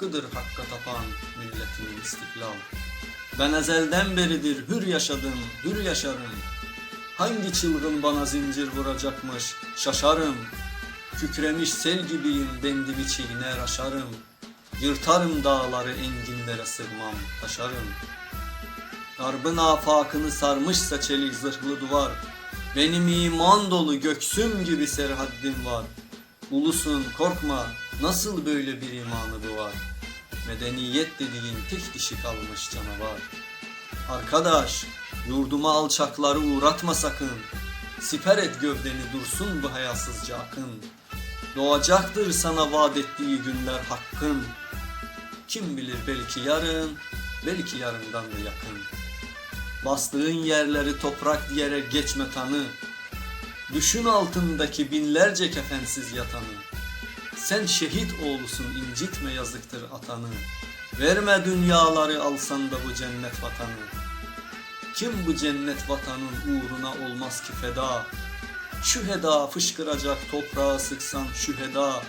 Hakkıdır hakka tapan milletimin istiklal. Ben ezelden beridir hür yaşadım, hür yaşarım. Hangi çılgın bana zincir vuracakmış şaşarım. Kükremiş sel gibiyim bendimi çiğner aşarım. Yırtarım dağları enginlere sığmam taşarım. Garbın afakını sarmışsa çelik zırhlı duvar. Benim iman dolu göksüm gibi serhaddim var. Ulusun korkma nasıl böyle bir imanı bu var. Medeniyet dediğin tek dişi kalmış canavar. Arkadaş yurduma alçakları uğratma sakın. Siper et gövdeni dursun bu hayasızca akın. Doğacaktır sana vaat ettiği günler hakkın. Kim bilir belki yarın, belki yarından da yakın. Bastığın yerleri toprak diyerek geçme tanı. Düşün altındaki binlerce kefensiz yatanı. Sen şehit oğlusun incitme yazıktır atanı. Verme dünyaları alsan da bu cennet vatanı. Kim bu cennet vatanın uğruna olmaz ki feda? Şu heda fışkıracak toprağa sıksan şu heda.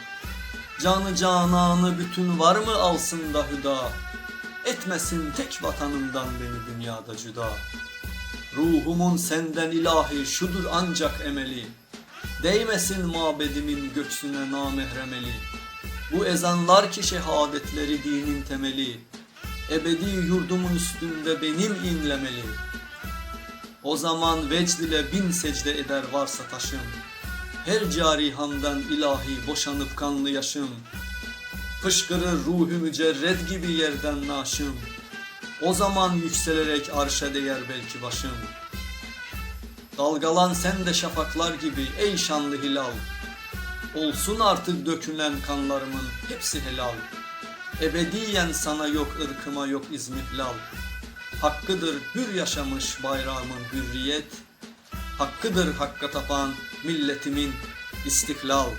Canı cananı bütün var mı alsın da hüda? Etmesin tek vatanından beni dünyada cüda. Ruhumun senden ilahi şudur ancak emeli. Değmesin mabedimin göksüne namehremeli. Bu ezanlar ki şehadetleri dinin temeli. Ebedi yurdumun üstünde benim inlemeli. O zaman vecd ile bin secde eder varsa taşım. Her carihamdan ilahi boşanıp kanlı yaşım. Fışkırır ruhu mücerred gibi yerden naşım. O zaman yükselerek arşa değer belki başım. Dalgalan sen de şafaklar gibi ey şanlı hilal. Olsun artık dökülen kanlarımın hepsi helal. Ebediyen sana yok ırkıma yok izmihlal. Hakkıdır hür yaşamış bayrağımın hürriyet. Hakkıdır hakka tapan milletimin istiklal.